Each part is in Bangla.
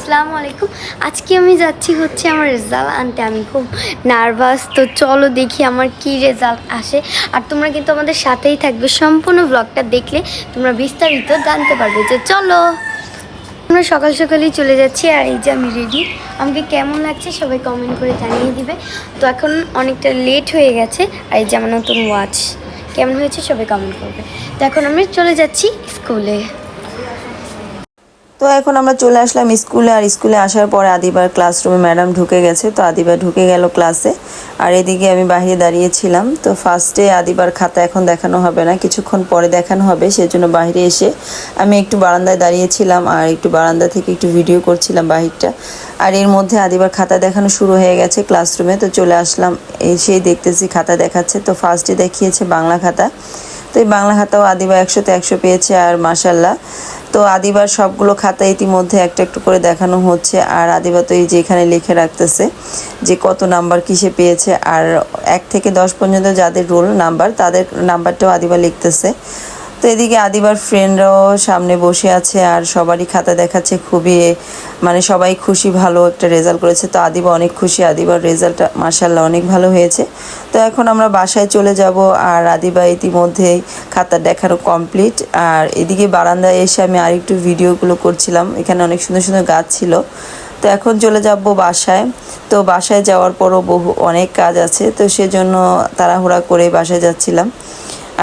আসসালামু আলাইকুম। আজকে আমি যাচ্ছি হচ্ছে আমার রেজাল্ট আনতে। আমি খুব নার্ভাস তো চলো দেখি আমার কি রেজাল্ট আসে। আর তোমরা কিন্তু আমাদের সাথেই থাকবে। সম্পূর্ণ ব্লগটা দেখলে তোমরা বিস্তারিত জানতে পারবে যে চলো। আমরা সকাল সকালেই চলে যাচ্ছি, আর এই যে আমি রেডি আমাকে কেমন লাগছে সবাই কমেন্ট করে জানিয়ে দিবে। তো এখন অনেকটা লেট হয়ে গেছে, আর এই যে আমার নতুন ওয়াচ কেমন হয়েছে সবাই কমেন্ট করবে। তো এখন আমি চলে যাচ্ছি স্কুলে তো এখন আমরা চলে আসলাম স্কুলে, আর স্কুলে আসার পরে আদিবার ক্লাসরুমে ম্যাডাম ঢুকে গেছে। তো আদিবার ঢুকে গেল ক্লাসে আর এদিকে আমি বাহিরে দাঁড়িয়েছিলাম তো ফার্স্টে আদিবার খাতা এখন দেখানো হবে না, কিছুক্ষণ পরে দেখানো হবে, সেজন্য বাইরে এসে আমি একটু বারান্দায় দাঁড়িয়েছিলাম আর একটু বারান্দা থেকে একটু ভিডিও করছিলাম বাহিরটা। আর এর মধ্যে আদিবার খাতা দেখানো শুরু হয়ে গেছে ক্লাসরুমে তো চলে আসলাম, এসেই দেখতেছি খাতা দেখাচ্ছে। তো ফার্স্টে দেখিয়েছে বাংলা খাতা। তো এই বাংলা খাতাও আদিবা একশোতে একশো পেয়েছে আর মাসাল্লাহ তো আদিবার সবগুলো খাতা ইতিমধ্যে একটা একটু করে দেখানো হচ্ছে আর আদিবা তো এই যে এখানে লিখে রাখতেছে যে কত নাম্বার কিসে পেয়েছে আর এক থেকে দশ পর্যন্ত যাদের রোল নাম্বার তাদের নাম্বারটাও আদিবা লিখতেছে। তো এদিকে আদিবার ফ্রেন্ডরাও সামনে বসে আছে আর সবারই খাতা দেখাচ্ছে খুবই মানে সবাই খুশি ভালো একটা রেজাল্ট করেছে। তো আদিবা অনেক খুশি, আদিবার রেজাল্টটা মার্শাল্লাহ অনেক ভালো হয়েছে। তো এখন আমরা বাসায় চলে যাব আর আদিবা ইতিমধ্যেই খাতা দেখানো কমপ্লিট আর এদিকে বারান্দায় এসে আমি আরেকটু ভিডিওগুলো করছিলাম, এখানে অনেক সুন্দর সুন্দর গাছ ছিল। তো এখন চলে যাব বাসায়। তো বাসায় যাওয়ার পরও বহু, অনেক কাজ আছে। তো সেজন্য তাড়াহুড়া করে বাসায় যাচ্ছিলাম।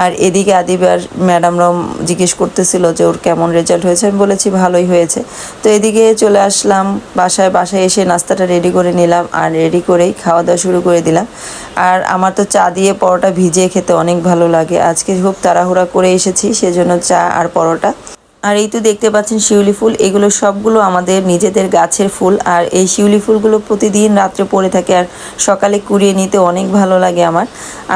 আর এদিকে আদিবার ম্যাডামরাও জিজ্ঞেস করতেছিল যে ওর কেমন রেজাল্ট হয়েছে। আমি বলেছি ভালোই হয়েছে। তো এদিকে চলে আসলাম, বাসায় বাসায় এসে নাস্তাটা রেডি করে নিলাম আর রেডি করেই খাওয়া দাওয়া শুরু করে দিলাম। আর আমার তো চা দিয়ে পরোটা ভিজিয়ে খেতে অনেক ভালো লাগে। আজকে খুব তাড়াহুড়া করে এসেছি, সেজন্য চা আর পরোটা আর এই তো দেখতে পাচ্ছেন শিউলি ফুল। এগুলো সবগুলো আমাদের নিজেদের গাছের ফুল। আর এই শিউলি ফুলগুলো প্রতিদিন রাত্রে পড়ে থাকে আর সকালে কুড়িয়ে নিতে অনেক ভালো লাগে আমার।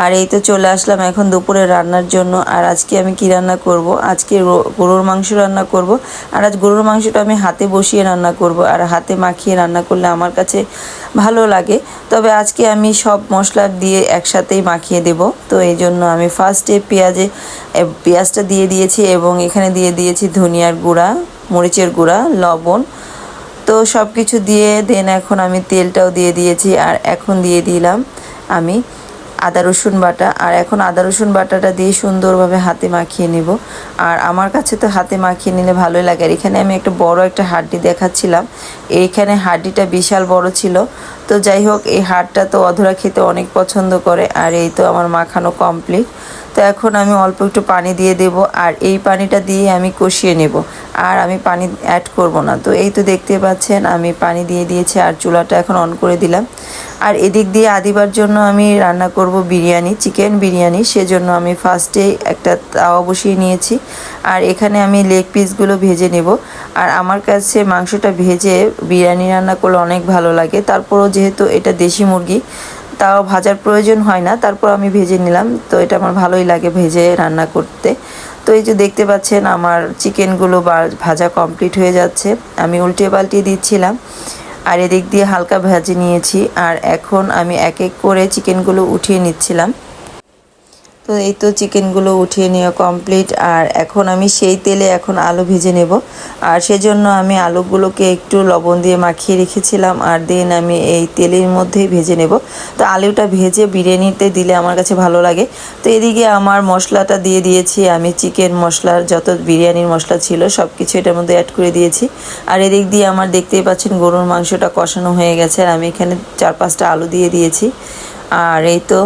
আর এই তো চলে আসলাম এখন দুপুরে রান্নার জন্য। আর আজকে আমি কি রান্না করব? আজকে গরুর মাংস রান্না করব। আর আজ গরুর মাংসটা আমি হাতে বসিয়ে রান্না করব। আর হাতে মাখিয়ে রান্না করলে আমার কাছে ভালো লাগে। তবে আজকে আমি সব মশলা দিয়ে একসাথেই মাখিয়ে দেব। তো এই জন্য আমি ফার্স্টে পেঁয়াজে পেঁয়াজটা দিয়ে দিয়েছি এবং এখানে দিয়ে দিয়েছি ধনিয়ার গুঁড়া, মরিচের গুঁড়া, লবণ। তো সব কিছু দিয়ে দেন এখন আমি তেলটাও দিয়ে দিয়েছি। আর এখন দিয়ে দিলাম আমি আদা রসুন বাটা। আর এখন আদা রসুন বাটাটা দিয়ে সুন্দরভাবে হাতে মাখিয়ে নেব। আর আমার কাছে তো হাতে মাখিয়ে নিলে ভালোই লাগে। আর এখানে আমি একটা বড় একটা হাড্ডি দেখাচ্ছিলাম। এইখানে হাড্ডিটা বিশাল বড় ছিল। তো যাই হোক, এই হাড়টা তো অধরা খেতে অনেক পছন্দ করে। আর এই তো আমার মাখানো কমপ্লিট তো এখন আমি অল্প একটু পানি দিয়ে দেব আর এই পানিটা দিয়ে আমি কষিয়ে নেব। আর আমি পানি অ্যাড করব না। তো এই তো দেখতে পাচ্ছেন, আমি পানি দিয়ে দিয়েছি আর চুলাটা এখন অন করে দিলাম। আর এদিক দিয়ে আদিবার জন্য আমি রান্না করব বিরিয়ানি, চিকেন বিরিয়ানি। সেজন্য আমি ফার্স্টে একটা তাওয়া বসিয়ে নিয়েছি। আর এখানে আমি লেগ পিসগুলো ভেজে নেব। আর আমার কাছে মাংসটা ভেজে বিরিয়ানি রান্না করলে অনেক ভালো লাগে। তারপরও যেহেতু এটা দেশি মুরগি তাও ভাজার প্রয়োজন হয় না। তারপর আমি ভেজে নিলাম। তো এটা আমার ভালোই লাগে ভেজে রান্না করতে। তো এই যে দেখতে পাচ্ছেন, আমার চিকেনগুলো ভাজা কমপ্লিট হয়ে যাচ্ছে। আমি উল্টে পাল্টিয়ে দিচ্ছিলাম। আর এদিক দিয়ে হালকা ভেজে নিয়েছি। আর এখন আমি এক এক করে চিকেনগুলো উঠিয়ে নিচ্ছিলাম। তো এই তো চিকেনগুলো উঠিয়ে নেওয়া কমপ্লিট আর এখন আমি সেই তেলে এখন আলু ভেজে নেব। আর সেজন্য আমি আলুগুলোকে একটু লবণ দিয়ে মাখিয়ে রেখেছিলাম, আর দেন আমি এই তেলের মধ্যেই ভেজে নেব। তো আলুটা ভেজে বিরিয়ানিতে দিলে আমার কাছে ভালো লাগে। তো এদিকে আমার মশলাটা দিয়ে দিয়েছি, আমি চিকেন মশলার যত বিরিয়ানির মশলা ছিল সব কিছু এটার মধ্যে অ্যাড করে দিয়েছি। আর এদিক দিয়ে আমার দেখতেই পাচ্ছেন গরুর মাংসটা কষানো হয়ে গেছে, আর আমি এখানে চার পাঁচটা আলু দিয়ে দিয়েছি। আর এই তো,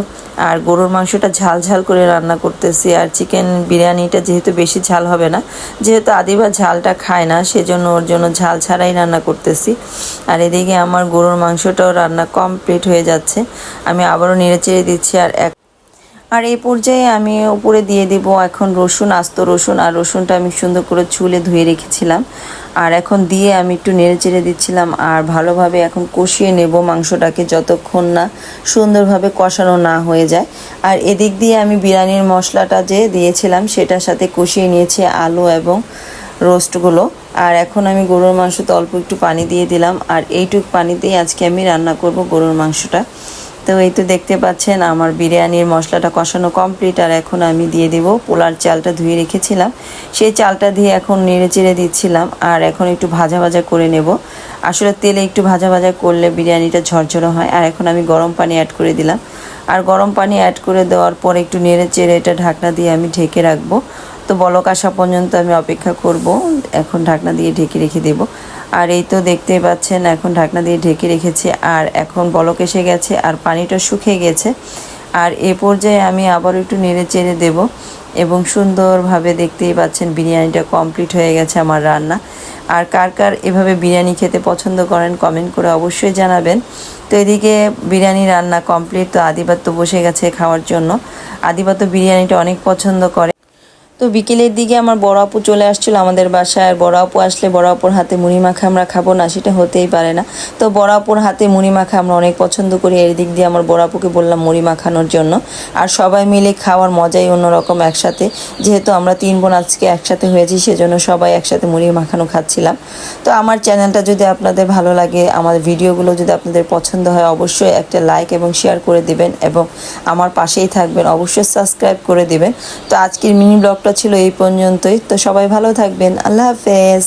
আর গরুর মাংসটা ঝাল ঝাল করে রান্না করতেছি, আর চিকেন বিরিয়ানিটা যেহেতু বেশি ঝাল হবে না, যেহেতু আদিবা ঝালটা খায় না, সেজন্য ওর জন্য ঝাল ছাড়াই রান্না করতেছি। আর এদিকে আমার গরুর মাংসটাও রান্না কমপ্লিট হয়ে যাচ্ছে, আমি আবারও নেড়ে চেড়ে দিচ্ছি, আর এক আর এই পর্যায়ে আমি উপরে দিয়ে দিব এখন রসুন, আস্ত রসুন, আর রসুনটা আমি সুন্দর করে চুলে ধুয়ে রেখেছিলাম। আর এখন দিয়ে আমি একটু নেড়ে চেড়ে দিচ্ছিলাম, আর ভালোভাবে এখন কষিয়ে নেব মাংসটাকে যতক্ষণ না সুন্দরভাবে কষানো না হয়ে যায়। আর এদিক দিয়ে আমি বিরিয়ানির মশলাটা যে দিয়েছিলাম, সেটার সাথে কষিয়ে নিয়েছি আলু এবং রোস্টগুলো। আর এখন আমি গরুর মাংসতে অল্প একটু পানি দিয়ে দিলাম, আর এইটুক পানিতেই আজকে আমি রান্না করব গরুর মাংসটা। তো এই তো দেখতে পাচ্ছেন, আমার বিরিয়ানির মশলাটা কষানো কমপ্লিট আর এখন আমি দিয়ে দিব পোলার চালটা ধুয়ে রেখেছিলাম। সেই চালটা দিয়ে এখন নেড়ে চেড়ে দিচ্ছিলাম আর এখন একটু ভাজা ভাজা করে নেব। আসলে তেলে একটু ভাজা ভাজা করলে বিরিয়ানিটা ঝরঝরে হয় আর এখন আমি গরম পানি অ্যাড করে দিলাম। আর গরম পানি অ্যাড করে দেওয়ার পর একটু নেড়ে চেড়ে এটা ঢাকনা দিয়ে আমি ঢেকে রাখব। তো বলক আসা পর্যন্ত আমি অপেক্ষা করব, এখন ঢাকনা দিয়ে ঢেকে রেখে দেব। আর এই তো দেখতেই পাচ্ছেন, এখন ঢাকনা দিয়ে ঢেকে রেখেছি, আর এখন বলক এসে গেছে, আর পানিটা শুকিয়ে গেছে। আর এ পর্যায়ে আমি আবার একটু নেড়ে চেড়ে দেব, এবং সুন্দরভাবে দেখতেই পাচ্ছেন বিরিয়ানিটা কমপ্লিট হয়ে গেছে আমার রান্না। আর কার কার এভাবে বিরিয়ানি খেতে পছন্দ করেন, কমেন্ট করে অবশ্যই জানাবেন। তো এদিকে বিরিয়ানি রান্না কমপ্লিট, তো আদিবাত তো বসে গেছে খাওয়ার জন্য। আদিবাত বিরিয়ানিটা অনেক পছন্দ করে। তো বিকেলের দিকে আমার বড় আপু চলে আসছিল আমাদের বাসায়, আর বড় আপু আসলে বড় আপুর হাতে মুড়ি মাখা আমরা খাব না, সেটা হতেই পারে না। তো বড় আপুর হাতে মুড়ি মাখা আমরা অনেক পছন্দ করি এর দিক দিয়ে আমার বড় আপুকে বললাম মুড়ি মাখানোর জন্য। আর সবাই মিলে খাওয়ার মজাই অন্যরকম একসাথে। যেহেতু আমরা তিন বোন আজকে একসাথে হয়েছি, সেজন্য সবাই একসাথে মুড়ি মাখানো খাচ্ছিলাম। তো আমার চ্যানেলটা যদি আপনাদের ভালো লাগে, আমার ভিডিওগুলো যদি আপনাদের পছন্দ হয়, অবশ্যই একটা লাইক এবং শেয়ার করে দিবেন এবং আমার পাশেই থাকবেন, অবশ্যই সাবস্ক্রাইব করে দিবেন। তো আজকের মিনি ব্লগটা ছিল এই পর্যন্তই। তো সবাই ভালো থাকবেন। আল্লাহ হাফেজ।